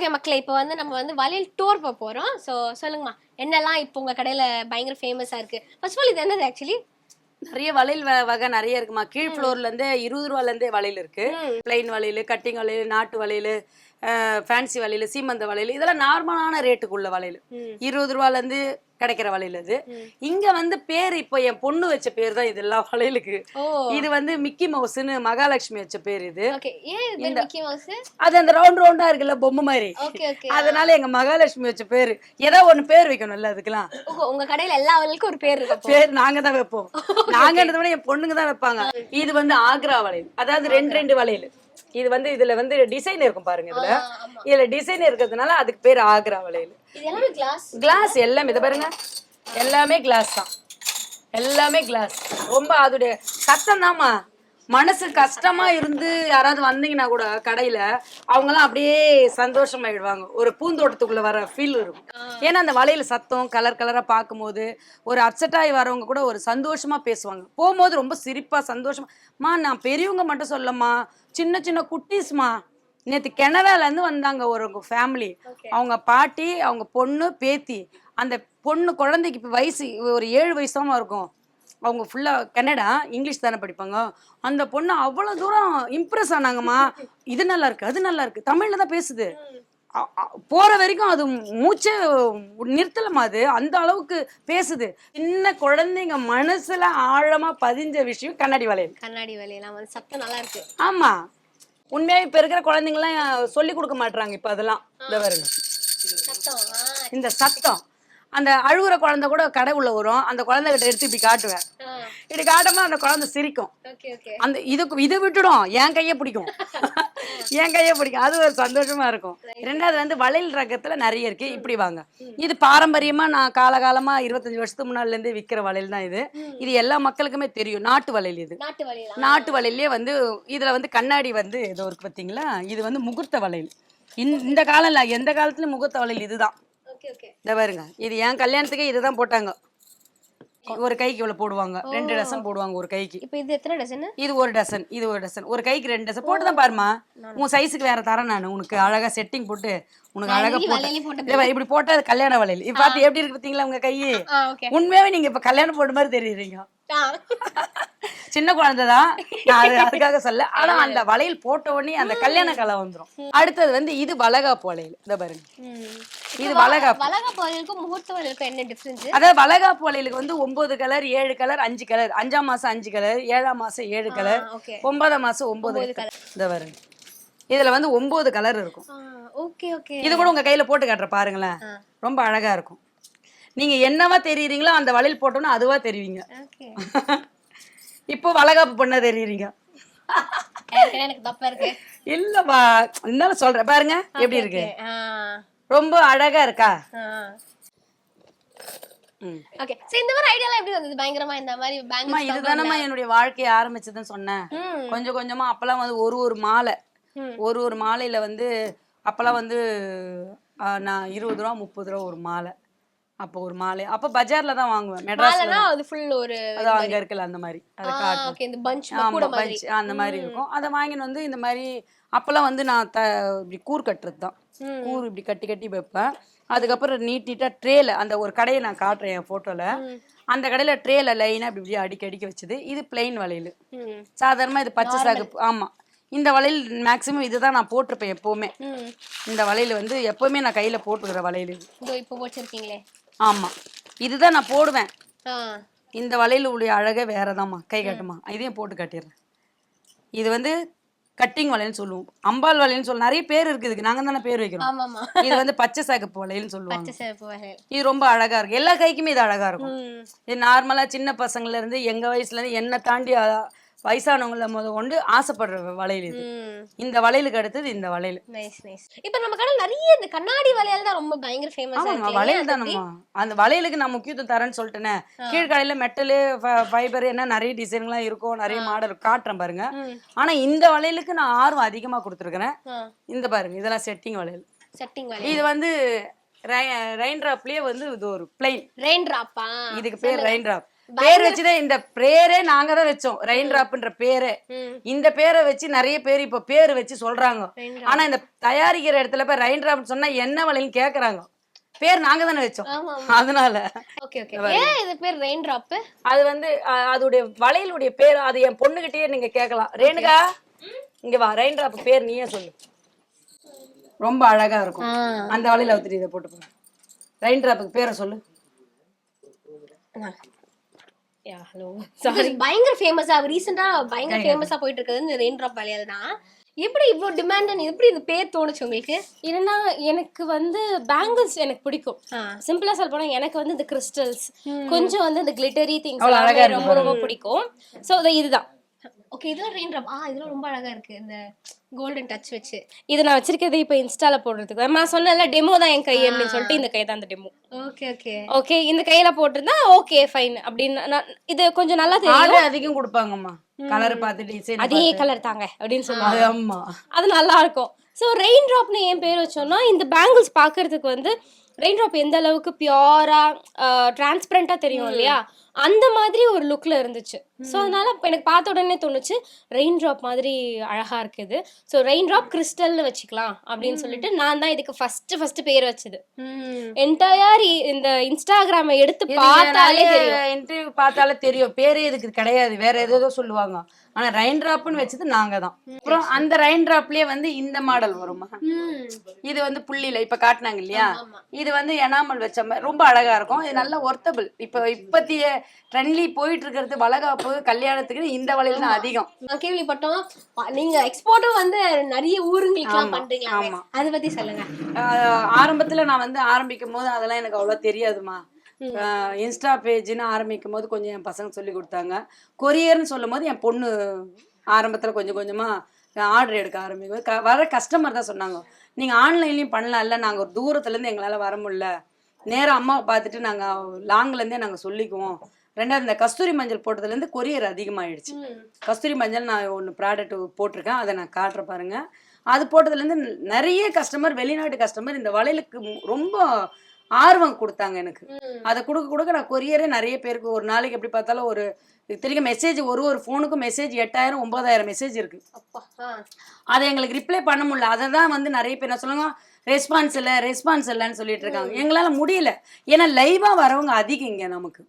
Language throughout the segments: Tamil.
ஓகே மக்களே இப்போ வந்து நம்ம வந்து வளையல் டூர் போக போறோம். ஸோ சொல்லுங்கம்மா என்னெல்லாம் இப்போ உங்க கடையில பயங்கர ஃபேமஸா இருக்கு? ஃபர்ஸ்ட் ஆஃப் ஆல் இது என்னது ஆக்சுவலி நிறைய வளையல் வ- வகை நிறைய இருக்குமா? கீழ் ஃப்ளோர்ல இருந்தே இருபது ரூபால இருந்தே வளையல் இருக்கு. பிளைன் வளையல் கட்டிங் வளையல் நாட்டு வளையல் ஃபேன்சி வளையல் சீமந்த வளையல் இதெல்லாம் நார்மலான ரேட்டுக்குள்ள வளையல் ம். இருபது ரூபால இருந்து கிடைக்கிற வளையல் அது. இங்க வந்து பேர் இப்போ என் பொண்ணு வச்ச பேர் தான் இது எல்லாம் வளையலுக்கு ஓ. இது வந்து மிக்கி மவுஸ்னு மகாலட்சுமி வச்ச பேர் இது. அது அந்த ரவுண்ட் ரவுண்டா இருக்குல்ல பொம்மை மாதிரி. அதனால எங்க மகாலட்சுமி வச்ச பேரு. ஏதோ ஒண்ணு பேர் வைக்கணும்ல அதுக்கெல்லாம். உங்க கடையில எல்லா வளையலுக்கும் ஒரு பேர். பேர் நாங்க தான் வைப்போம். நாங்கன்றத விட என் பொண்ணுங்க தான் வைப்பாங்க. இது வந்து ஆக்ரா வளையல் அதாவது ரெண்டு ரெண்டு வளையல் இது வந்து இதுல வந்து டிசைன் இருக்கும் பாருங்க இதுல. இதுல டிசைன் இருக்கிறதுனால அதுக்கு பேர் ஆக்ரா வளையல். கிளாஸ் கிளாஸ் எல்லாமே இதை பாருங்க. எல்லாமே கிளாஸ் தான். எல்லாமே கிளாஸ் ரொம்ப அதோடைய சத்தம் தாம்மா மனசு கஷ்டமா இருந்து யாராவது வந்தீங்கன்னா கூட கடையில அவங்கலாம் அப்படியே சந்தோஷமாயிடுவாங்க. ஒரு பூந்தோட்டத்துக்குள்ள வர ஃபீல் இருக்கும். ஏன்னா அந்த வளையல் சத்தம் கலர் கலரா பார்க்கும்போது ஒரு அப்செட் ஆகி வரவங்க கூட ஒரு சந்தோஷமா பேசுவாங்க. போகும்போது ரொம்ப சிரிப்பா சந்தோஷமா மா நான் பெரியவங்க மட்டும் சொல்லம்மா. சின்ன சின்ன குட்டீஸ்மா. நேற்று கனடாலேருந்து வந்தாங்க ஒரு ஃபேமிலி. அவங்க பாட்டி அவங்க பொண்ணு பேத்தி. அந்த பொண்ணு குழந்தைக்கு வயசு ஒரு ஏழு வயசு தான் இருக்கும். அவங்க ஃபுல்லாக கன்னடா இங்கிலீஷ் தானே படிப்பாங்க. அந்த பொண்ணு அவ்வளோ தூரம் இம்ப்ரெஸ் ஆனாங்கம்மா. இது நல்லா இருக்கு அது நல்லா இருக்கு. தமிழில் தான் பேசுது. போற வரைக்கும் அது மூச்சே நிறுத்தலமா அது. அந்த அளவுக்கு பேசுது. சின்ன குழந்தைங்க மனசுல ஆழமா பதிஞ்ச விஷயம் கண்ணாடி வளையல். கண்ணாடி வளையலாம் வந்து சத்தம் நல்லா இருக்கு. ஆமா. உண்மையா இப்ப இருக்கிற குழந்தைங்கலாம் சொல்லி கொடுக்க மாட்றாங்க இப்ப அதெல்லாம். இந்த வருங்க இந்த சத்தம். அந்த அழுகுற குழந்தை கூட கடை உள்ள வரும். அந்த குழந்தைகிட்ட எடுத்து இப்படி காட்டுவேன். இப்படி காட்டும்போது அந்த குழந்தை சிரிக்கும். அந்த இதுக்கு இது விட்டுடும். என் கையை பிடிக்கும். என் கையை பிடிக்கும். அது ஒரு சந்தோஷமா இருக்கும். ரெண்டாவது வந்து வளையல் ரகத்துல நிறைய இருக்கு. இப்படி வாங்க. இது பாரம்பரியமா நான் காலகாலமா இருபத்தஞ்சு வருஷத்துக்கு முன்னாடில இருந்தே விற்கிற வளையல் தான் இது. இது எல்லா மக்களுக்குமே தெரியும். நாட்டு வளையல் இது. நாட்டு வளையல்லே வந்து இதுல வந்து கண்ணாடி வந்து ஏதோ இருக்கு பார்த்தீங்களா இது வந்து முகூர்த்த வளையல். இந்த- இந்த காலம் இல்ல எந்த காலத்துலயும் முகூர்த்த வளையல் இதுதான்? இந்த பாருங்க. இது என் கல்யாணத்துக்கே இதுதான் போட்டாங்க. ஒரு கைக்கு இவ்வளவு போடுவாங்க. ரெண்டு டசன் போடுவாங்க ஒரு கைக்கு. இப்போ இது எத்தனை டசன் இது ஒரு டசன் இது ஒரு டசன். ஒரு கைக்கு ரெண்டு டசன். போட்டு தான் பாருமா உன் சைஸுக்கு வேற தரேன் நான். உனக்கு அழகா செட்டிங் போட்டு உனக்கு அழகா போட்டு இப்படி போட்டா அது கல்யாண வளையல். இப்ப பார்த்து எப்படி இருக்கு பார்த்தீங்களா உங்க கையே? உண்மையாவே நீங்க இப்ப கல்யாணம் போட்ட மாதிரி தெரியுறீங்க. சின்ன குழந்தை தான். நான் அது அதுக்காக சொல்ல. ஆனா அந்த வளையல் போட்ட உடனே அந்த கல்யாண கலை வந்துரும். அடுத்தது வந்து இது வளகாப்பு வளையல். இந்த பாருங்க. இது வளகாப்பு. வளகாப்பு வளையலுக்கும் முகூர்த்த வளையலுக்கும் என்ன டிஃபரன்ஸ் அதாவது வளகாப்பு வளையலுக்கு வந்து ஒன்பது கலர் ஏழு கலர் அஞ்சு கலர் அஞ்சாம் மாசம் அஞ்சு கலர் ஏழாம் மாசம் ஏழு கலர் ஒன்பதாம் மாசம் ஒன்பது கலர் இந்த பாருங்க. இதுல வந்து ஒன்பது கலர் இருக்கும். ஓகே ஓகே இது கூட உங்க கையில போட்டு காட்டுற பாருங்களேன். ரொம்ப அழகா இருக்கும். நீங்க என்னவா தெரியுறீங்களோ அந்த வளையல் போட்டோன்னா அதுவா தெரிவிங்க. இப்போ வளகாப்பு பண்ண தெரியுறீங்க. இல்லப்பா இருந்தாலும் சொல்றேன். பாருங்க எப்படி இருக்கு? ரொம்ப அழகா இருக்கா. ஓகே சோ இந்த மாதிரி ஐடியாலாம் எப்படி வந்தது? பயங்கரமா இந்த மாதிரி அம்மா பேங்கிள் இதுதானம்மா என்னுடைய வாழ்க்கையை ஆரம்பிச்சதுன்னு சொன்னேன். கொஞ்சம் கொஞ்சமா அப்பெல்லாம் வந்து ஒரு ஒரு மாலை. ஒரு ஒரு மாலையில வந்து அப்பெல்லாம் வந்து நான் இருபது ரூபா முப்பது ரூபா ஒரு மாலை. அப்போ ஒரு மாலை. அப்போ பஜார்ல தான் வாங்குவேன். மெட்ராஸ்ல அது ஃபுல் ஒரு அது அங்க இருக்குல்ல அந்த மாதிரி. அதை ஓகே இந்த பஞ்ச் கூட மாதிரி. பஞ்ச் அந்த மாதிரி இருக்கும். அதை வாங்கின்னு வந்து இந்த மாதிரி அப்பெல்லாம் வந்து நான் த இப்படி கூர் கட்டுறது தான். கூர் இப்படி கட்டி கட்டி வைப்பேன். அதுக்கப்புறம் நீட் நீட்டாக ட்ரேல அந்த ஒரு கடையை நான் காட்டுறேன் என் ஃபோட்டோவில். அந்த கடையில ட்ரேல லைனாக இப்படி இப்படி அடிக்க அடிக்க வச்சது. இது பிளெயின் வளையல். ம். சாதாரணமாக இது பச்சை சாகு ஆமா. இந்த வளையல் மேக்ஸிமம் இதுதான் நான் போட்டிருப்பேன் எப்போவுமே. இந்த வளையல் வந்து எப்போவுமே நான் கையில் போட்டுக்கிற வளையல் இது. இப்போ வச்சிருக்கீங்களே ஆமா. இதுதான் நான் போடுவேன். இந்த வளையல் உடைய அழகே வேறதாம்மா. கை காட்டுமா. இதையும் போட்டு காட்டிடுறேன். இது வந்து கட்டிங் வளையல்னு சொல்லுவோம். அம்பாள் வளையல்னு சொல்லுவோம் நிறைய பேர் இருக்குது இதுக்கு. நாங்க தானே பேர் வைக்கிறோம். ஆமாமா இது வந்து பச்சை சாகப்பு சொல்லுவாங்க. சிவப்பு வளையல். இது ரொம்ப அழகா இருக்கு. எல்லா கைக்குமே இது அழகா இருக்கும். இது நார்மலா சின்ன பசங்கள்ல இருந்து எங்க வயசுல இருந்து என்னை தாண்டி வயசானவங்கள முத கொண்டு ஆசைப்படுற வளையல் இது. இந்த வளையலுக்கு அடுத்தது இந்த வளையல். நைஸ் நைஸ் இப்போ நம்ம கடையில் நிறைய இந்த கண்ணாடி வளையல் தான் ரொம்ப பயங்கர ஃபேமஸா வளையல் தானம்மா? அந்த வளையலுக்கு நான் முக்கியத்துவம் தரேன்னு சொல்லிட்டேனே. கீழ்கடையில மெட்டலு ஃபைபர் என்ன நிறைய டிசைன்லாம் இருக்கும். நிறைய மாடல் காட்டுறேன் பாருங்க. ஆனா இந்த வளையலுக்கு நான் ஆர்வம் அதிகமா கொடுத்துருக்கிறேன். இந்த பாருங்க இதெல்லாம் செட்டிங் வளையல். செட்டிங் வளையல். இது வந்து ரெயின் ட்ராப்லயே வந்து இது ஒரு பிளைன் ரெயின் டிராப்பா இதுக்கு பேர் ரெயின் ட்ராப் பேர் வச்சுதான் இந்த பேரே நாங்க தான் வச்சோம். ரெயின் டிராப்ன்ற பேரே. இந்த பேரை வச்சு நிறைய பேர் இப்ப பேர் வச்சு சொல்றாங்க. ஆனா இந்த தயாரிக்கிற இடத்துல போய் ரெயின் டிராப் சொன்னா என்ன வழின்னு கேக்குறாங்க. பேர் நாங்க தானே வச்சோம். அதனால. ஓகே ஓகே ஏன் இது பேர் ரெயின் டிராப் அது வந்து அஹ், அதோடைய வளையலுடைய பேர் அது என் பொண்ணுகிட்டயே நீங்க கேட்கலாம். ரேணுகா இங்க வா. ரெயின் டிராப் பேர் நீயே சொல்லு. ரொம்ப அழகா இருக்கும். அந்த வளையல ஒத்துட்டு இதை போட்டு ரெயின் டிராப்புக்கு பேரை சொல்லு. ஹலோ பயங்கர ஃபேமஸா ரீசெண்டா பயங்கர ஃபேமஸா போயிட்டு இருக்கிறது இந்த ரெயின் டிராப் வளையல் தான். எப்படி இவ்ளோ டிமாண்ட் எப்படி இது பேர் தோணுச்சு உங்களுக்கு? ஏன்னா எனக்கு வந்து பேங்கிள்ஸ் எனக்கு பிடிக்கும். சிம்பிளா சொல்ல போனா எனக்கு வந்து இந்த கிறிஸ்டல்ஸ் கொஞ்சம் வந்து இந்த கிளிட்டரி திங்ஸ் ரொம்ப ரொம்ப பிடிக்கும். சோ இதுதான். ஓகே இதெல்லாம் ரெயின் டிராப் ஆ இதெல்லாம் ரொம்ப அழகா இருக்கு இந்த கோல்டன் டச் வச்சு. இது நான் வச்சிருக்கிறது இப்போ இன்ஸ்டால போடுறதுக்கு. நான் சொன்னேன்ல டெமோ தான் என் கை அப்படின்னு சொல்லிட்டு இந்த கை தான் அந்த டெமோ ஓகே ஓகே ஓகே இந்த கையில போட்டிருந்தா ஓகே ஃபைன் அப்படின்னு நான் இது கொஞ்சம் நல்லா தெரியும். அதிகம் கொடுப்பாங்கம்மா. கலர் பார்த்து டிசைன் அதே கலர் தாங்க அப்படின்னு சொல்லுவாங்க. ஆமா. அது நல்லா இருக்கும். ஸோ ரெயின் ட்ராப்னு ஏன் பேர் வச்சோம்னா இந்த பேங்கிள்ஸ் பார்க்கறதுக்கு வந்து ரெயின் ட்ராப் எந்த அளவுக்கு பியூரா டிரான்ஸ்பரண்டா தெரியும் இல்லையா? அந்த மாதிரி ஒரு லுக்ல இருந்துச்சு. ஸோ அதனால எனக்கு பார்த்த உடனே தோணுச்சு ரெயின் ட்ராப் மாதிரி அழகா இருக்குது. ஸோ ரெயின் ட்ராப் கிறிஸ்டல்னு வச்சுக்கலாம் அப்படின்னு சொல்லிட்டு நான் தான் இதுக்கு ஃபர்ஸ்ட் ஃபர்ஸ்ட் பேர் வச்சது. என்டையர் இந்த இன்ஸ்டாகிராமை எடுத்து பார்த்தாலே தெரியும். இன்டர்வியூ பார்த்தாலே தெரியும். பேரே இதுக்கு கிடையாது. வேற ஏதோ சொல்லுவாங்க. ஆனா ரெயின் டிராப்னு வச்சது நாங்க தான். அப்புறம் அந்த ரெயின் டிராப்லயே வந்து இந்த மாடல் வருமா? இது வந்து புள்ளியில இப்ப காட்டுனாங்க இல்லையா? இது வந்து எனாமல் வச்ச மாதிரி ரொம்ப அழகா இருக்கும். இது நல்ல ஒர்த்தபிள் இப்ப இப்பத்திய ட்ரெண்ட்லி போயிட்டு இருக்கிறது வளகாப்பு கல்யாணத்துக்கு இந்த வளையல் தான் அதிகம். நான் கேள்விப்பட்டோம். நீங்க எக்ஸ்போர்ட்டும் வந்து நிறைய ஊருங்களுக்குலாம் பண்றீங்களா? அதை பத்தி சொல்லுங்க. ஆரம்பத்துல நான் வந்து ஆரம்பிக்கும் போது அதெல்லாம் எனக்கு அவ்வளவு தெரியாதுமா. இன்ஸ்டா பேஜ்னு ஆரம்பிக்கும் போது கொஞ்சம் என் பசங்க சொல்லி கொடுத்தாங்க. கொரியர்னு சொல்லும் போது என் பொண்ணு ஆரம்பத்துல கொஞ்சம் கொஞ்சமா ஆர்டர் எடுக்க ஆரம்பிக்கும் க- வர கஸ்டமர் தான் சொன்னாங்க. நீங்க ஆன்லைன்லயும் பண்ணலாம்ல நாங்க ஒரு தூரத்துல இருந்து எங்களால வர முடியல. நேரா அம்மாவை பார்த்துட்டு நாங்க லாங்ல இருந்தே நாங்க சொல்லிக்குவோம். ரெண்டாவது இந்த கஸ்தூரி மஞ்சள் போட்டதுல இருந்து கொரியர் அதிகமாயிடுச்சு. கஸ்தூரி மஞ்சள் நான் ஒன்று ப்ராடக்ட் போட்டிருக்கேன். அதை நான் காட்டுறேன் பாருங்க. அது போட்டதுலேருந்து நிறைய கஸ்டமர் வெளிநாட்டு கஸ்டமர் இந்த வளையலுக்கு ரொம்ப ஆர்வம் கொடுத்தாங்க எனக்கு. அதை கொடுக்க கொடுக்க நான் கொரியரே நிறைய பேருக்கு ஒரு நாளைக்கு எப்படி பார்த்தாலும் ஒரு இத்தனைக்கும் மெசேஜ் ஒரு ஒரு ஃபோனுக்கும் மெசேஜ் எட்டாயிரம் ஒன்பதாயிரம் மெசேஜ் இருக்கு. அதை எங்களுக்கு ரிப்ளை பண்ண முடியல. அதை தான் வந்து நிறைய பேர் என்ன சொல்லுவாங்க ரெஸ்பான்ஸ் இல்லை ரெஸ்பான்ஸ் இல்லைன்னு சொல்லிட்டு இருக்காங்க. எங்களால முடியல. ஏன்னா லைவா வரவங்க அதிகம் இங்க நமக்கு.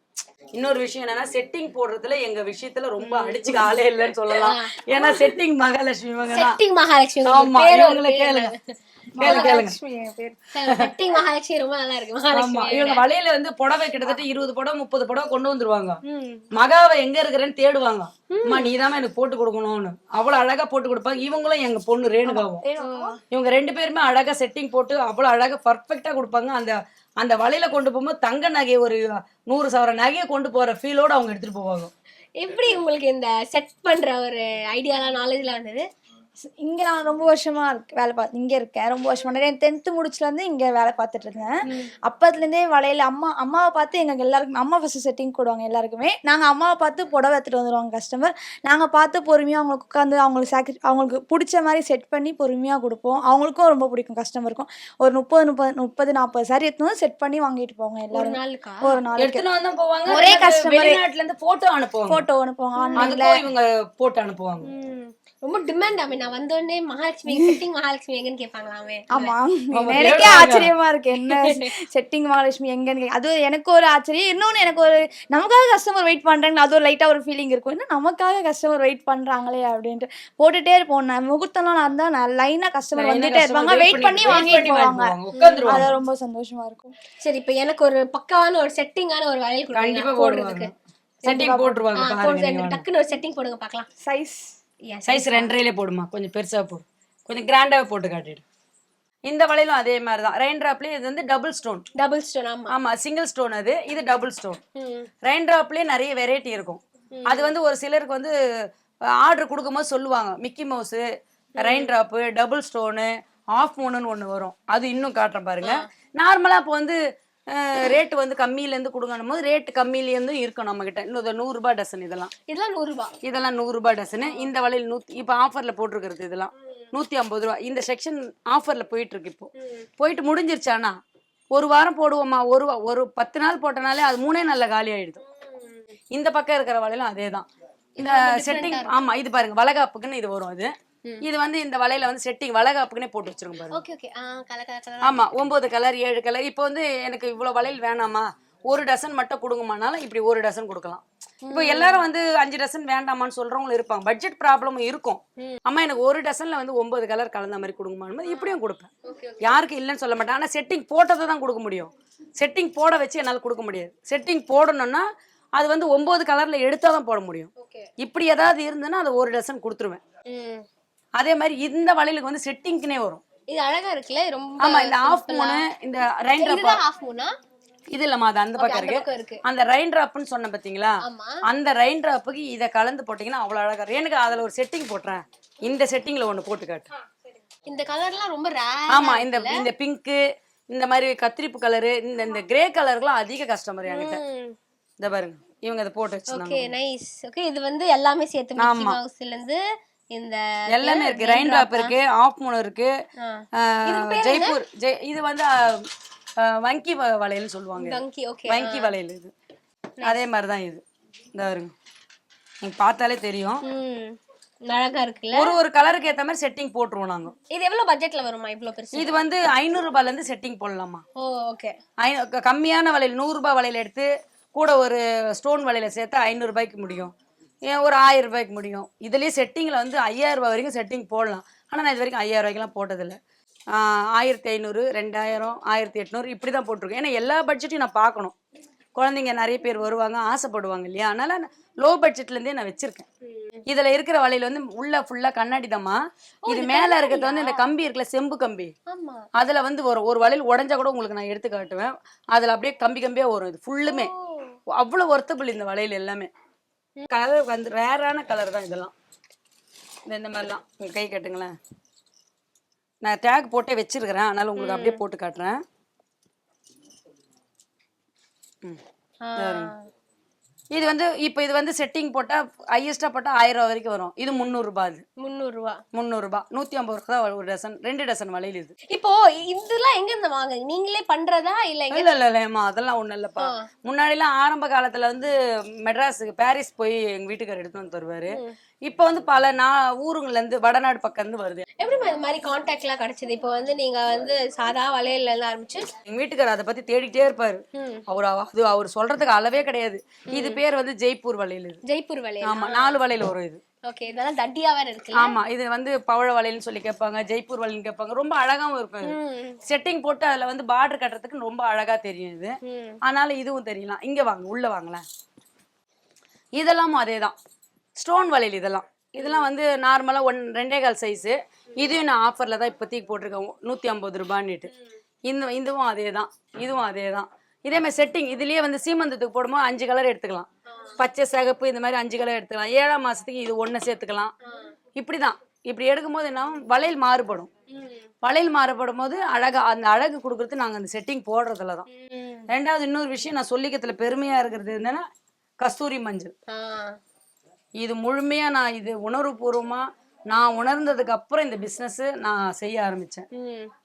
இன்னொரு விஷயம் என்னன்னா செட்டிங் போடுறதுல எங்க விஷயத்துல ரொம்ப அடிச்சுக்க ஆளே இல்லைன்னு சொல்லலாம். ஏன்னா செட்டிங் மகாலட்சுமி தான். செட்டிங் மகாலட்சுமி ஆமா இவங்களை கேளுங்க. இவங்க வலையில வந்து புடவை கிட்டத்தட்ட இருபது புடவை முப்பது புடவை கொண்டு வந்துருவாங்க. மகாவை எங்க இருக்கிறேன்னு தேடுவாங்க. அம்மா நீ எனக்கு போட்டு கொடுக்கணும்னு. அவ்வளவு அழகா போட்டு கொடுப்பாங்க. இவங்களும் எங்க பொண்ணு ரேணுகாவும். இவங்க ரெண்டு பேருமே அழகா செட்டிங் போட்டு அவ்வளவு அழகா பர்ஃபெக்டா கொடுப்பாங்க. அந்த அந்த வலையில கொண்டு போகும்போது தங்க நகை ஒரு நூறு சவர நகையை கொண்டு போற ஃபீலோட அவங்க எடுத்துட்டு போவாங்க. எப்படி உங்களுக்கு இந்த செட் பண்ற ஒரு ஐடியாலாம் நாலேஜ்லாம் வந்தது? இங்க நான் ரொம்ப வருஷமா வேலை பார்த்து இங்க இருக்கேன். ரொம்ப வருஷமா. நிறைய டென்த்து முடிச்சுல இருந்து இங்க வேலை பார்த்துட்டு இருந்தேன் அப்பத்துல இருந்தே வளையல அம்மா அம்மாவை பார்த்து எங்களுக்கு எல்லாருக்கும் அம்மா ஃபர்ஸ்ட் செட்டிங் போடுவாங்க எல்லாருக்குமே. நாங்க அம்மாவை பார்த்து புடவை எடுத்துட்டு வந்துருவாங்க கஸ்டமர் நாங்க பார்த்து பொறுமையா அவங்களுக்கு உட்காந்து அவங்களுக்கு சாக்ரி அவங்களுக்கு பிடிச்ச மாதிரி செட் பண்ணி பொறுமையா கொடுப்போம். அவங்களுக்கும் ரொம்ப பிடிக்கும் கஸ்டமருக்கும் ஒரு முப்பது முப்பது முப்பது நாற்பது சாரி எடுத்து செட் பண்ணி வாங்கிட்டு போவாங்க எல்லாரும். ஒரு நாளைக்கு. ஒரே ரெண்டாவது customer. வெளிநாட்டுல இருந்து போட்டோ அனுப்புவாங்க? போட்டோ அனுப்புவாங்க ஆன்லைன்ல போட்டு அனுப்புவாங்க. ரொம்ப டிமாண்ட் ஆமே நான் வந்த உடனே மகாலட்சுமி செட்டிங் மகாலட்சுமி எங்கன்னு கேட்பாங்களாமே? ஆமா. எனக்கே. ஆச்சரியமா இருக்கு. என்ன செட்டிங் மகாலட்சுமி எங்கன்னு கே- அது எனக்கு ஒரு ஆச்சரியம். இன்னொன்னு எனக்கு ஒரு நமக்காக கஸ்டமர் வெயிட் பண்றாங்க அது ஒரு லைட்டா ஒரு ஃபீலிங் இருக்கும். இன்னும் நமக்காக கஸ்டமர் வெயிட் பண்றாங்களே அப்படின்ட்டு போட்டுட்டே இருப்போம். நான் முகூர்த்தம்லாம் நான் இருந்தா நான் லைனா கஸ்டமர் வந்துட்டே இருப்பாங்க. வெயிட் பண்ணி வாங்கிட்டு போவாங்க. அது ரொம்ப சந்தோஷமா இருக்கும். சரி இப்போ எனக்கு ஒரு பக்காவான ஒரு செட்டிங்கான ஒரு வளையல் கண்டிப்பா போடுறதுக்கு செட்டிங் போட்டுருவாங்க. டக்குன்னு ஒரு செட்டிங் போடுங்க பார்க்கலாம். சைஸ். சைஸ் ரெண்டரையிலே போடுமா? கொஞ்சம் பெருசா போடு. கொஞ்சம் கிராண்டாவே போட்டு காட்டிடு. இந்த வளையலும் அதே மாதிரி தான் ரெயின் டிராப்லயே இது வந்து டபுள் ஸ்டோன் டபுள் ஸ்டோன் ஆமா. ஆமா சிங்கிள் ஸ்டோன் அது. இது டபுள் ஸ்டோன். ரெயின் டிராப்லயே நிறைய வெரைட்டி இருக்கும். அது வந்து ஒரு சிலருக்கு வந்து ஆர்டர் கொடுக்கும்போது சொல்லுவாங்க. Mickey Mouse rain drop double stone half மூணுன்னு ஒன்று வரும். அது இன்னும் காட்டுறேன் பாருங்க. நார்மலாக இப்போ வந்து ரேட்டு வந்து கம்மியிலேருந்து கொடுக்கணும் போது ரேட்டு கம்மியிலேருந்தும் இருக்கும் நம்மக்கிட்ட இன்னும் நூறுரூபா டசன் இதெல்லாம். இதெல்லாம் நூறு ரூபாய். இதெல்லாம் நூறுரூபா டசனு இந்த வளையல் நூற்றி இப்போ ஆஃபரில் போட்டிருக்கிறது இதெல்லாம். நூற்றி ஐம்பது ரூபா இந்த செக்ஷன் ஆஃபரில் போயிட்டு இருக்கு இப்போ. போயிட்டு முடிஞ்சிருச்சானா ஒரு வாரம் போடுவோம்மா ஒரு ஒரு பத்து நாள் போட்டனாலே அது மூணே நாளில் காலி ஆயிடுது. இந்த பக்கம் இருக்கிற வளையலும் அதே தான் இந்த செட்டிங் ஆமா இது பாருங்க வளகாப்புக்குன்னு இது வரும் அது. இது வந்து இந்த வளையல வந்து செட்டிங் வளகாப்புக்குன்னே போட்டு வச்சிருக்கோம் பாருங்க. Okay okay. ஆமா ஒன்பது கலர் ஏழு கலர். இப்போ வந்து எனக்கு இவ்வளவு வளையல் வேணாமா? ஒரு டசன் மட்டும் கொடுங்கம்மானாலும் இப்படி ஒரு டசன் கொடுக்கலாம். இப்போ எல்லாரும் வந்து அஞ்சு டசன் வேண்டாமான்னு சொல்றவங்களும் இருப்பாங்க. பட்ஜெட் ப்ராப்ளமும் இருக்கும். அம்மா எனக்கு ஒரு டசன்ல வந்து ஒன்பது கலர் கலந்த மாதிரி கொடுங்கம்மான்னு இப்படியும் கொடுப்பேன். யாருக்கு இல்லைன்னு சொல்ல மாட்டேன். ஆனா செட்டிங் போட்டதை தான் கொடுக்க முடியும். செட்டிங் போட வச்சு என்னால கொடுக்க முடியாது. செட்டிங் போடணும்னா அது வந்து ஒன்பது கலர்ல எடுத்தா தான் போட முடியும். இப்படி ஏதாவது இருந்ததுன்னா அது ஒரு டசன் கொடுத்துருவேன். அதே மாதிரி இந்த வளையலுக்கு வந்து செட்டிங்க்குனே வரும். இது அழகா இருக்குல்ல? ரொம்ப ஆமா இந்த ஆஃப் மூணு இந்த ரெயின் ட்ராப் ஹாஃப் மூனா இது இல்லம்மா அது அந்த பக்கம் அந்த இருக்கு. அந்த ரெயின் டிராப்னு சொன்ன பாத்தீங்களா? ஆமா. அந்த ரெயின் டிராப்புக்கு இதை கலந்து போட்டீங்கன்னா அவ்வளவு அழகா இருக்கும். எனக்கு அதுல ஒரு செட்டிங் போட்டுறேன். இந்த செட்டிங்ல ஒண்ணு போட்டு காட்டு. இந்த கலர்லாம் ரொம்ப ரேர் ஆமா இந்த இந்த பிங்க்கு இந்த மாதிரி கத்திரிப்பு கலரு இந்த இந்த கிரே கலருக்குலாம் அதிக கஸ்டமர் என்கிட்ட. இந்த பாருங்க. இவங்க அதை போட்டு வச்சிருந்தாங்க. ஓகே நைஸ் ஓகே இது வந்து எல்லாமே சேர்த்து மிக்கி மவுஸ்ல இருந்து இந்த எல்லாமே இருக்கு. ரெயின் டிராப் இருக்கு ஆஃப் மூணு இருக்கு. ஜெய்ப்பூர் ஜெய் இது வந்து வங்கி வ- வளையல்னு சொல்லுவாங்க வங்கி ஓகே வங்கி வளையல் இது. அதே மாதிரி தான் இது. இந்த வருங்க. நீங்க பார்த்தாலே தெரியும். அழகா இருக்குல்ல? ஒரு ஒரு கலருக்கு ஏத்த மாதிரி செட்டிங் போட்டுருவோம் நாங்க. இது எவ்வளவு பட்ஜெட்ல வருமா? இவ்ளோ பெருசு? இது வந்து ஐநூறு ரூபாய்ல இருந்து செட்டிங் போடலாமா? ஓ ஓகே கம்மியான வளையல் நூறு ரூபாய் வளையல் எடுத்து கூட ஒரு ஸ்டோன் வளையல சேர்த்து ஐநூறு ரூபாய்க்கு முடியும். ஒரு ஆயிரம் ரூபாய்க்கு முடியும். இதுலயே செட்டிங்ல வந்து ஐயாயிரம் ரூபாய் வரைக்கும் செட்டிங் போடலாம். ஆனா நான் இது வரைக்கும் ஐயாயிரம் ரூபாய்க்குலாம் போட்டதில்லை. ஆயிரத்தி ஐநூறு ரெண்டாயிரம் ஆயிரத்தி எட்நூறு இப்படி தான் போட்டிருக்கேன் ஏன்னா எல்லா பட்ஜெட்டையும் நான் பார்க்கணும். குழந்தைங்க நிறைய பேர் வருவாங்க ஆசைப்படுவாங்க இல்லையா? அதனால லோ பட்ஜெட்ல இருந்தே நான் வச்சிருக்கேன். இதுல இருக்கிற வளையல் வந்து உள்ள ஃபுல்லா கண்ணாடி தாம்மா. இது மேல இருக்கிறது வந்து இந்த கம்பி இருக்குல்ல செம்பு கம்பி. அதுல வந்து ஒரு ஒரு வளையல் உடஞ்சா கூட உங்களுக்கு நான் எடுத்து காட்டுவேன். அதுல அப்படியே கம்பி கம்பியா வரும். இது ஃபுல்லுமே அவ்வளவு ஒர்த்தபிள் இந்த வளையல் எல்லாமே. கலர் வந்து ரேரான கலர் தான் இதெல்லாம். இந்த மாதிரிலாம். உங்க கை கட்டுங்களேன். நான் டேக் போட்டே வச்சிருக்கிறேன். அதனால உங்களுக்கு அப்படியே போட்டு காட்டுறேன். ம். இது வந்து இப்போ இது வந்து செட்டிங் போட்டா ஹையஸ்டா போட்டா ஆயிரம் ரூபாய் வரைக்கும் வரும். இது முந்நூறு ரூபாய் அது முந்நூறு ரூபா முந்நூறு ரூபாய் நூத்தி ஐம்பது ரூபா தான் ஒரு டசன் ரெண்டு டசன் வளையல் இது. இப்போ இதெல்லாம் எங்க இருந்து வாங்குறீங்க? நீங்களே பண்றதா? இல்ல எங்க இல்ல இல்ல இல்லம்மா அதெல்லாம் ஒண்ணும் இல்லப்பா. முன்னாடி எல்லாம் ஆரம்ப காலத்துல வந்து மெட்ராஸுக்கு பாரிஸ் போய் எங்க வீட்டுக்காரர் எடுத்து வந்து தருவாரு. இப்ப வந்து பல நா ஊருங்கள்ல இருந்து வடநாடு பக்கம் இருந்து வருது. எப்படி இந்த மாதிரி கான்டாக்ட் எல்லாம் கிடைச்சது? இப்போ வந்து நீங்க வந்து சாதா வளையல்ல இருந்து ஆரம்பிச்சு எங்க வீட்டுக்காரர் அதை பத்தி தேடிட்டே இருப்பாரு. அவர் அது அவர் சொல்றதுக்கு அளவே கிடையாது. இது பேர் வந்து ஜெய்ப்பூர் வளையல் ஜெய்ப்பூர் வளையல்? ஆமா நாலு வளையல் வரும் இது. ஓகே இதெல்லாம் தட்டியா வேற இருக்குல்ல? ஆமா இது வந்து பவழ வளையல்னு சொல்லி கேட்பாங்க ஜெய்ப்பூர் வளையல்னு கேட்பாங்க. ரொம்ப அழகாவும் இருக்கும். செட்டிங் போட்டு அதுல வந்து பார்டர் கட்டுறதுக்கு ரொம்ப அழகா தெரியும் இது. ஆனாலும் இதுவும் தெரியலாம். இங்க வாங்க உள்ள வாங்களேன். இதெல்லாமும் அதே தான் ஸ்டோன் வளையல் இதெல்லாம். இதெல்லாம் வந்து நார்மலாக ஒன் ரெண்டே கால் சைஸு இதையும் நான் ஆஃபரில் தான் இப்போதைக்கு போட்டிருக்கேன். நூற்றி ஐம்பது ரூபான்னுட்டு. இந்த இதுவும் அதே தான். இதுவும் அதே தான். இதே மாதிரி செட்டிங் இதுலயே வந்து சீமந்தத்துக்கு போடும்போது அஞ்சு கலர் எடுத்துக்கலாம். பச்சை சிகப்பு இந்த மாதிரி அஞ்சு கலர் எடுத்துக்கலாம். ஏழாம் மாசத்துக்கு இது ஒன்று சேர்த்துக்கலாம். இப்படி தான் இப்படி எடுக்கும்போது என்ன? வளையல் மாறுபடும். வளையல் மாறுபடும் போது அழகா அந்த அழகு கொடுக்கறது நாங்கள் அந்த செட்டிங் போடுறதுல தான். ரெண்டாவது இன்னொரு விஷயம் நான் சொல்லிக்கிறதுல பெருமையா இருக்கிறது என்னன்னா கஸ்தூரி மஞ்சள். இது முழுமையா நான் இது உணர்வுபூர்வமா நான் உணர்ந்ததுக்கு அப்புறம் இந்த பிசினஸ் நான் செய்ய ஆரம்பிச்சேன்.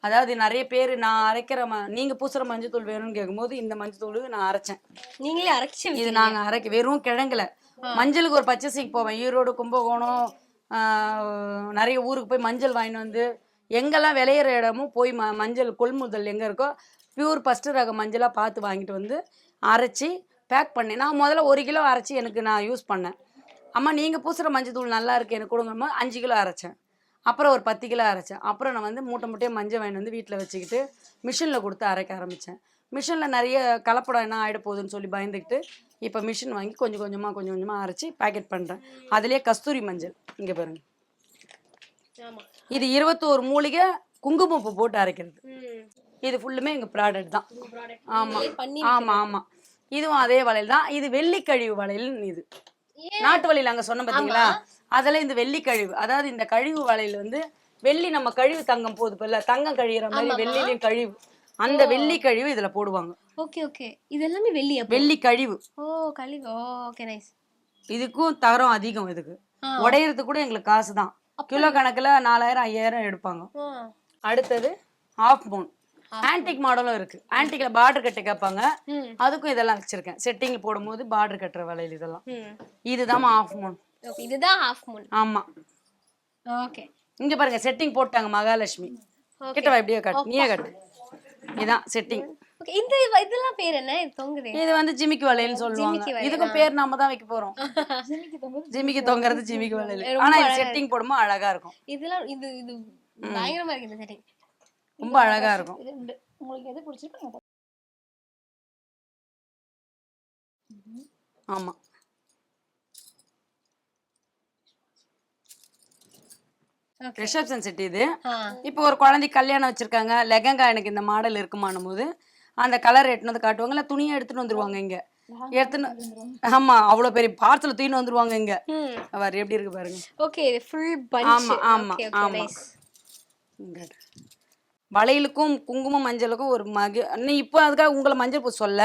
அதாவது நிறைய பேர் நான் அரைக்கிற ம நீங்க பூசுற மஞ்சள் தூள் வேணும்னு கேட்கும்போது இந்த மஞ்சள் தூள் நான் அரைச்சேன். நீங்களே அரைச்சு இது நாங்க அரைக்க வெறும் கிழங்குல. மஞ்சளுக்கு ஒரு பச்சைசிக்கு போவேன். ஈரோடு கும்பகோணம் நிறைய ஊருக்கு போய் மஞ்சள் வாங்கிட்டு வந்து எங்கெல்லாம் விளையிற இடமும் போய் ம மஞ்சள் கொள்முதல் எங்க இருக்கோ பியூர் ஃபஸ்ட்டு ரக மஞ்சளா பார்த்து வாங்கிட்டு வந்து அரைச்சி பேக் பண்ணேன். நான் முதல்ல ஒரு கிலோ அரைச்சி எனக்கு நான் யூஸ் பண்ணேன். அம்மா நீங்கள் பூசுகிற மஞ்சள் தூள் நல்லா இருக்கு எனக்கு கொடுங்கம்மா. அஞ்சு கிலோ அரைச்சேன். அப்புறம் ஒரு பத்து கிலோ அரைச்சேன். அப்புறம் நான் வந்து மூட்டை மூட்டையாக மஞ்சள் வாங்கிட்டு வந்து வீட்டில் வச்சுக்கிட்டு மிஷினில் கொடுத்து அரைக்க ஆரம்பித்தேன் மிஷினில் நிறைய கலப்படம் என்ன ஆகிட போகுதுன்னு சொல்லி பயந்துக்கிட்டு இப்போ மிஷின் வாங்கி கொஞ்சம் கொஞ்சமாக கொஞ்சம் கொஞ்சமாக அரைச்சி பேக்கெட் பண்ணுறேன் அதுலேயே கஸ்தூரி மஞ்சள் இங்கே பாருங்க. இது இருபத்தோரு மூலிகை குங்குமப்பூ போட்டு அரைக்கிறது. இது ஃபுல்லுமே எங்கள் ப்ராடக்ட் தான். ஆமாம் ஆமாம் ஆமாம் இதுவும் அதே வளையல் தான். இது வெள்ளிக்கழிவு வளையல் இது. நாட்டு வளையல் அங்கே சொன்ன பார்த்தீங்களா அதில் இந்த வெள்ளிக்கழிவு அதாவது இந்த கழிவு வளையல் வந்து வெள்ளி நம்ம கழிவு தங்கம் போகுது போல தங்கம் கழியிற மாதிரி வெள்ளிலையும் கழிவு. அந்த வெள்ளி கழிவு இதுல போடுவாங்க. Okay okay. இது எல்லாமே வெள்ளி வெள்ளி கழிவு. ஓ கழிவு. Okay nice. இதுக்கும் தரம் அதிகம் இதுக்கு. ஆ. உடையறதுக்கு கூட எங்களுக்கு காசு தான் கிலோ கணக்குல நாலாயிரம் ஐயாயிரம் எடுப்பாங்க. அடுத்தது ஆஃப் மூன் ஆன்டிக் மாடலும் இருக்கு. ஆன்டிக்ல பார்டர் கட்டு கேட்பாங்க. அதுக்கும் இதெல்லாம் வச்சிருக்கேன். செட்டிங் போடும்போது பார்டர் கட்டுற வளையல் இதெல்லாம். இதுதான் ஆஃப் மூன் இதுதான் ஹாஃப் மூன் ஆமா. ஓகே இங்க பாருங்க செட்டிங் போட்டாங்க மகாலட்சுமி. கிட்ட வா இப்படியே கட்டு. நீயே கட்டு. இதான் செட்டிங் இந்த இதெல்லாம் பேர் என்ன? இது தொங்குது. இது வந்து ஜிமிக்கி வளையல்னு சொல்லுவாங்க. இதுக்கும் பேர் நாம தான் வைக்க போறோம். ஜிமிக்கி தொங்குறது ஜிமிக்கி வளையல். ஆனா இது செட்டிங் போடும்போது அழகா இருக்கும். இதெல்லாம் இது இது பயங்கரமா இருக்கு இந்த செட்டிங் ரொம்ப அழகா இருக்கும். இது இந்த- உங்களுக்கு எது பிடிச்சிருக்கோ நீங்க போட்டுக்கோங்க. ஆமா. ரிசப்ஷன் செட் இது. இப்போ ஒரு குழந்தை கல்யாணம் வச்சிருக்காங்க. லெகங்கா எனக்கு இந்த மாடல் இருக்குமானும் போது அந்த கலர் எடுத்துன்னு வந்து காட்டுவாங்க இல்ல துணியை எடுத்துட்டு வந்துருவாங்க இங்க. எடுத்துன்னு ஆமா அவ்வளவு பெரிய பார்சல் தூக்கின்னு வந்துருவாங்க இங்க. அவர் எப்படி இருக்கு பாருங்க. ஓகே ஃபுல் பஞ்ச் ஆமா, ஆமா, ஆமா. வளையலுக்கும் குங்குமம் மஞ்சளுக்கும் ஒரு மகி இன்னும் இப்போ அதுக்காக உங்களை மஞ்சள் பூ சொல்ல.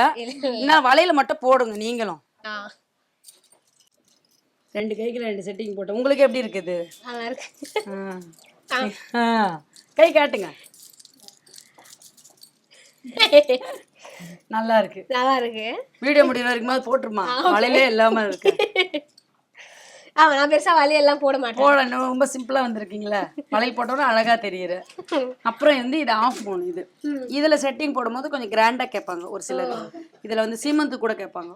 இன்னும் வளையல மட்டும் போடுங்க நீங்களும். ரெண்டு கைக்கு ரெண்டு செட்டிங் போட்டேன் உங்களுக்கு எப்படி இருக்குது. கை காட்டுங்க. நல்லா இருக்கு. நல்லா இருக்கு. வீடியோ முடிகிற வரைக்கும் போட்டுருமா? வளையலே இல்லாம இருக்கு. ஆமா நான் பெருசா வலி எல்லாம் போட மாட்டேன். போட இன்னும் ரொம்ப சிம்பிளா வந்திருக்கீங்களா. வளையல் போட்டோன்னா அழகா தெரியுற அப்புறம் வந்து இது ஆஃப் மூணு இது. இதுல செட்டிங் போடும்போது கொஞ்சம் கிராண்டா கேட்பாங்க ஒரு சிலர். இதுல வந்து சீமந்து கூட கேட்பாங்க.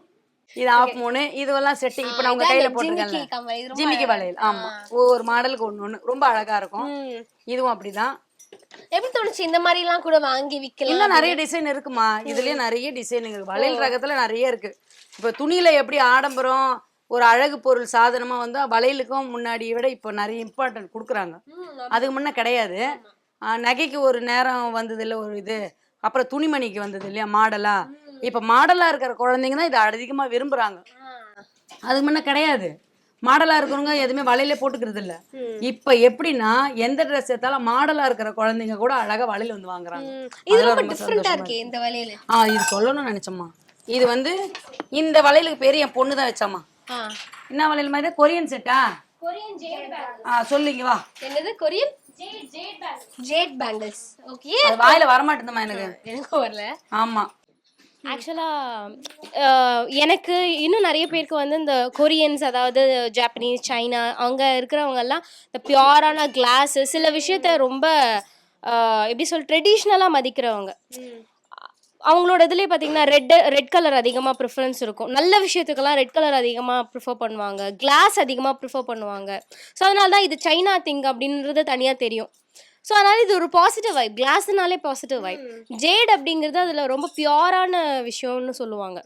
இது ஆஃப் மூணு இதுவெல்லாம் செட்டிங் இப்போ நான் உங்க கையில ரொம்ப ஜிமிக்கி வளையல். ஆமா. ஒவ்வொரு மாடலுக்கு ஒண்ணு ஒண்ணு. ரொம்ப அழகா இருக்கும். இதுவும் அப்படிதான். எப்படி தோணுச்சு? இந்த மாதிரி எல்லாம் கூட வாங்கி விக்கலாம் இன்னும் நிறைய டிசைன் இருக்குமா? இதுலயே நிறைய டிசைன் இருக்கு. வளையல் ரகத்துல நிறைய இருக்கு. இப்ப துணியில எப்படி ஆடம்பரம் ஒரு அழகு பொருள் சாதனமா வந்து வளையலுக்கும் முன்னாடியை விட இப்போ நிறைய இம்பார்ட்டன்ட் கொடுக்குறாங்க. அதுக்கு முன்ன கிடையாது. நகைக்கு ஒரு நேரம் வந்தது இல்ல ஒரு இது. அப்புறம் துணிமணிக்கு வந்தது இல்லையா மாடலா? இப்ப மாடலா இருக்கிற குழந்தைங்க தான் இதை அதிகமா விரும்புறாங்க. அதுக்கு முன்ன கிடையாது. மாடலா இருக்கிறவங்க எதுவுமே வலையில போட்டுக்கிறது இல்ல. இப்ப எப்படின்னா எந்த ட்ரெஸ் எடுத்தாலும் மாடலா இருக்கிற குழந்தைங்க கூட அழகா வலையில வந்து வாங்குறாங்க. இது அதெல்லாம் ரொம்ப ரொம்ப டிஃப்ரெண்டா சந்தோஷமா இருக்கு இந்த வலையில ஆ இது சொல்லணும்னு நினைச்சம்மா. இது வந்து இந்த வளையலுக்கு பேர் என் பொண்ணு தான் வச்சாம்மா. என்ன வளையல் மாதிரி? கொரியன் செட்டா கொரியன் ஜேட் ஆ சொல்லுங்க வா. என்னது கொரியன்? ஜேட் பேங்கிள்ஸ் ஓகே அது வாயில வரமாட்டேதுமா எனக்கு. எனக்கு வரல. ஆமா. ஆக்சுவலாக எனக்கு இன்னும் நிறைய பேருக்கு வந்து இந்த கொரியன்ஸ் அதாவது ஜாப்பனீஸ் சைனா அங்கே இருக்கிறவங்க எல்லாம் இந்த பியூரான கிளாஸு சில விஷயத்த ரொம்ப எப்படி சொல் ட்ரெடிஷ்னலாக மதிக்கிறவங்க. அவங்களோட இதுலேயே பார்த்தீங்கன்னா ரெட் ரெட் கலர் அதிகமாக ப்ரிஃபரன்ஸ் இருக்கும். நல்ல விஷயத்துக்கெல்லாம் ரெட் கலர் அதிகமாக ப்ரிஃபர் பண்ணுவாங்க. கிளாஸ் அதிகமாக ப்ரிஃபர் பண்ணுவாங்க. ஸோ அதனால தான் இது சைனா திங் அப்படின்றது தனியாக தெரியும். ஸோ அதனால இது ஒரு பாசிட்டிவ் வைப் கிளாஸ்னாலே பாசிட்டிவ் வைப் ஜேட் அப்படிங்கிறது அதில் ரொம்ப பியூரான விஷயம்னு சொல்லுவாங்க.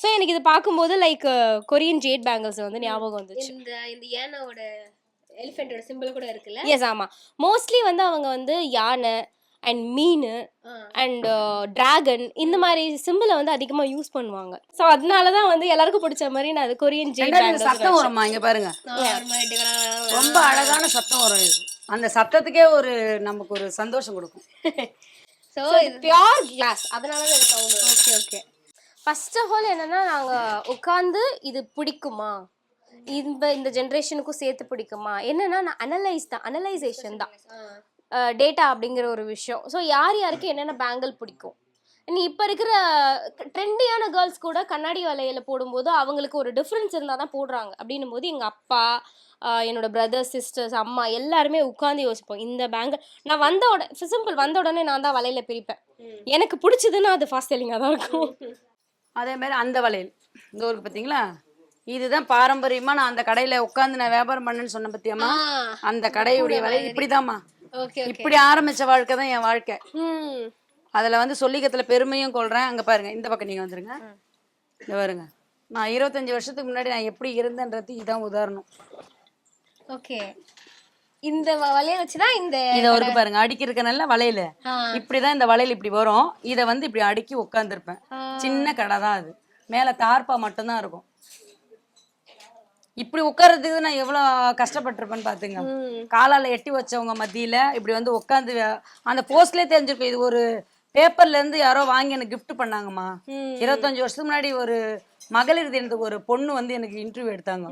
ஸோ எனக்கு இது பார்க்கும்போது லைக் கொரியன் ஜேட் பேங்கிள்ஸ் வந்து ஞாபகம் வந்துச்சு. இந்த இந்த யானாவோட எலிஃபென்ட்டோட சிம்பிள் கூட இருக்குல்ல? எஸ் ஆமாம் மோஸ்ட்லி வந்து அவங்க வந்து யானை அண்ட் மீன் அண்ட் டிராகன் இந்த மாதிரி சிம்பிளை வந்து அதிகமாக யூஸ் பண்ணுவாங்க. ஸோ அதனால தான் வந்து எல்லாருக்கும் பிடிச்ச மாதிரி நான் அது கொரியன் பேங்கிள்ஸ் சத்தம் வரும்மா இங்க பாருங்க. ரொம்ப அழகான சத்தம் வரும் இது. அந்த சத்தத்துக்கே ஒரு நமக்கு ஒரு சந்தோஷம் கொடுக்கும். ஸோ பியோர் கிளாஸ் அதனால தான் sound okay okay first of all என்னன்னா நாங்கள் உட்காந்து இது பிடிக்குமா? இந்த இந்த ஜென்ரேஷனுக்கும் சேர்த்து பிடிக்குமா? என்னன்னா நான் அனலைஸ் தான். அனலைசேஷன் தான். டேட்டா அப்படிங்கிற ஒரு விஷயம். ஸோ யார் யாருக்கு என்னென்ன பேங்கிள் பிடிக்கும்? நீ இப்போ இருக்கிற ட்ரெண்டியான கேர்ள்ஸ் கூட கண்ணாடி வலையில போடும்போது அவங்களுக்கு ஒரு டிஃப்ரென்ஸ் இருந்தால் தான் போடுறாங்க. அப்படின்னும் போது எங்கள் அப்பா என்னோட பிரதர்ஸ் சிஸ்டர்ஸ் அம்மா எல்லாருமே உட்காந்து யோசிப்போம். இந்த பேங்கிள் நான் வந்த உடனே சிம்பிள் வந்த உடனே நான் தான் வலையில பிரிப்பேன். எனக்கு பிடிச்சதுன்னா அது ஃபாஸ்ட் செல்லிங்காக தான் இருக்கும். அதே மாதிரி அந்த வளையல். இந்த ஊருக்கு பார்த்தீங்களா இதுதான் பாரம்பரியமா நான் அந்த கடையில உட்காந்து நான் வியாபாரம் பண்ணேன்னு சொன்னேன் பத்தியம்மா? அந்த கடையுடைய வளையல். இப்படிதாம்மா. இப்படி ஆரம்பிச்ச வாழ்க்கை தான் என் வாழ்க்கை. அதுல வந்து சொல்லிக்கத்துல பெருமையும் கொள்றேன். அங்க பாருங்க இந்த பக்கம் நீங்க வந்துருங்க. இந்த பாருங்க. நான் இருபத்தஞ்சு வருஷத்துக்கு முன்னாடி நான் எப்படி இருந்தேன்றது இதான் உதாரணம். ஓகே. இந்த வலைய வச்சுதான் இந்த இத ஒரு பாருங்க அடுக்கி இருக்க நல்ல வளையல இப்படிதான் இந்த வளையல் இப்படி வரும். இத வந்து இப்படி அடுக்கி உட்காந்துருப்பேன் சின்ன கடை தான் அது. மேல தார்ப்பா மட்டும்தான் இருக்கும். இப்படி உட்கார்றதுக்கு நான் எவ்வளவு கஷ்டப்பட்டிருப்பேன்னு பாத்துங்க. காலால எட்டி வச்சவங்க மத்தியில இப்படி வந்து உட்காந்து அந்த போஸ்ட்லயே தெரிஞ்சிருக்கும். இது ஒரு பேப்பர்ல இருந்து யாரோ வாங்கி எனக்கு gift பண்ணாங்கம்மா. இருபத்தஞ்சு வருஷத்துக்கு முன்னாடி ஒரு மகளிர் தினத்துக்கு ஒரு பொண்ணு வந்து எனக்கு இன்டர்வியூ எடுத்தாங்க.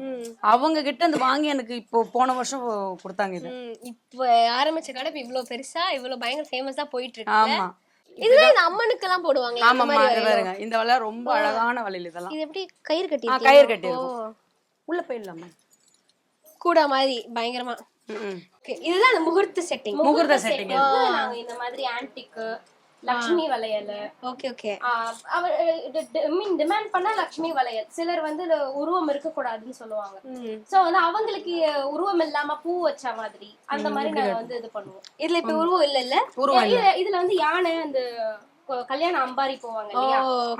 அவங்க கிட்ட இருந்து வாங்கி எனக்கு இப்போ போன வருஷம் கொடுத்தாங்க இது. இப்போ ஆரம்பிச்ச கடை இப்ப பெருசா இவ்வளவு பயங்கர ஃபேமஸா போயிட்டு இருக்கு ஆமா. இதுதான் இந்த போடுவாங்க மாதிரி இது வளையல். பாருங்க. இந்த வலை ரொம்ப அழகான வளையல் இதெல்லாம். இது எப்படி? கயிறு கட்டி? கயிறு கட்டி உள்ள போயிடலாமா. கூட மாதிரி பயங்கரமா. இதுதான் அந்த முகூர்த்த செட்டிங் முகூர்த்த வந்து நாங்க இந்த மாதிரி ஆன்டிக் லக்ஷ்மி வளையல். Okay okay. அவர் மீன் டிமாண்ட் பண்ணா லக்ஷ்மி வளையல். சிலர் வந்து உருவம் இருக்க கூடாதுன்னு சொல்லுவாங்க சோ வந்து அவங்களுக்கு உருவம் இல்லாம பூ வச்ச மாதிரி அந்த மாதிரி நாங்க வந்து இது பண்ணுவோம். இதுல இப்ப உருவம் இல்ல இல்ல இதுல வந்து யானை அந்த கல்யாண அம்பாரி போவாங்க இல்லையா?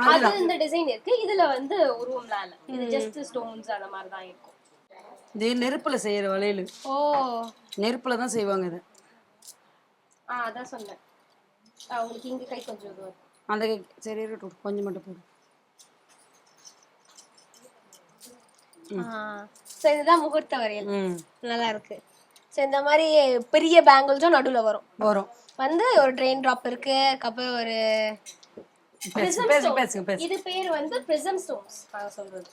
அது இந்த டிசைன் இருக்கு. இதுல வந்து உருவம்லாம் இல்ல. இது ஜஸ்ட் ஸ்டோன்ஸ் அந்த மாதிரி தான் இருக்கும். இது நெருப்புல செய்யற வளையல். ஓ. நெருப்புல தான் செய்வாங்க இது. ஆஹ் அதான் சொன்னேன். உங்களுக்கு இங்க கை கொஞ்சம் இதுவா இருக்கும். அந்த சரி இருக்கட்டும். கொஞ்சம் மட்டும் போடு. சோ இதுதான் முகூர்த்த வரையல். நல்லா இருக்கு. சோ இந்த மாதிரி பெரிய பேங்கிள்ஸும் நடுவுல வரும். வரும். வந்து ஒரு ட்ரெயின் ட்ராப் இருக்கு அதுக்கப்புறம் ஒரு பேசு பேசுங்க இது பேர் வந்து பிரிசம் ஸ்டோன்ஸ் நாங்க சொல்றது.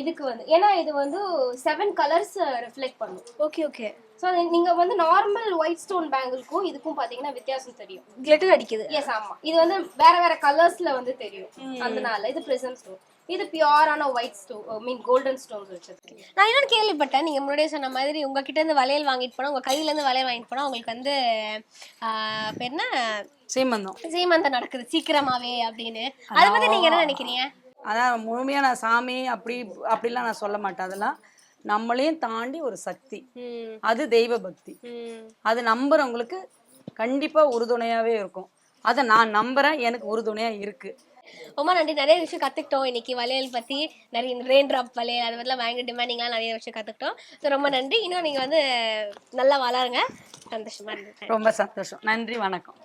இதுக்கு வந்து ஏன்னா இது வந்து செவன் கலர்ஸ் ரிஃப்ளெக்ட் பண்ணும். ஓகே ஓகே ஸோ நீங்க வந்து நார்மல் ஒயிட் ஸ்டோன் பேங்கிள்க்கும் இதுக்கும் பாத்தீங்கன்னா வித்தியாசம் தெரியும். கிளிட்டர் அடிக்குது. எஸ் ஆமா. இது வந்து வேற வேற கலர்ஸ்ல வந்து தெரியும். அதனால இது பிரிசம் ஸ்டோன் இது பியூரான white stone mean golden stones வச்சிருக்கு. நான் இன்னொன்று கேள்விப்பட்டேன். நீங்க முன்னாடியே சொன்ன மாதிரி உங்ககிட்ட இருந்து வளையல் வாங்கிட்டு போனா உங்க கையில இருந்து வளையல் வாங்கிட்டு போனா உங்களுக்கு வந்து என்ன? சீமந்தம். சீமந்தம் நடக்குது சீக்கிரமாவே அப்படின்னு. அதை பத்தி நீங்க என்ன நினைக்கிறீங்க? அதான் முழுமையா நான் சாமி அப்படி அப்படிலாம் நான் சொல்ல மாட்டேன். அதெல்லாம் நம்மளையும் தாண்டி ஒரு சக்தி. அது தெய்வ பக்தி. அது நம்புறவங்களுக்கு கண்டிப்பா உறுதுணையாவே இருக்கும். அதை நான் நம்புறேன் எனக்கு உறுதுணையா இருக்கு. ரொம்ப நன்றி. நிறைய விஷயம் கத்துக்கிட்டோம். இன்னைக்கு வளையல் பத்தி நிறைய ரெயின் ட்ராப் வளையல் அது மாதிரிலாம் பயங்கர டிமாண்டிங்லாம் நிறைய விஷயம் கத்துக்கிட்டோம். ஸோ ரொம்ப நன்றி. இன்னும் நீங்க வந்து நல்லா வளருங்க சந்தோஷமா இருந்துச்சு ரொம்ப சந்தோஷம். நன்றி வணக்கம்.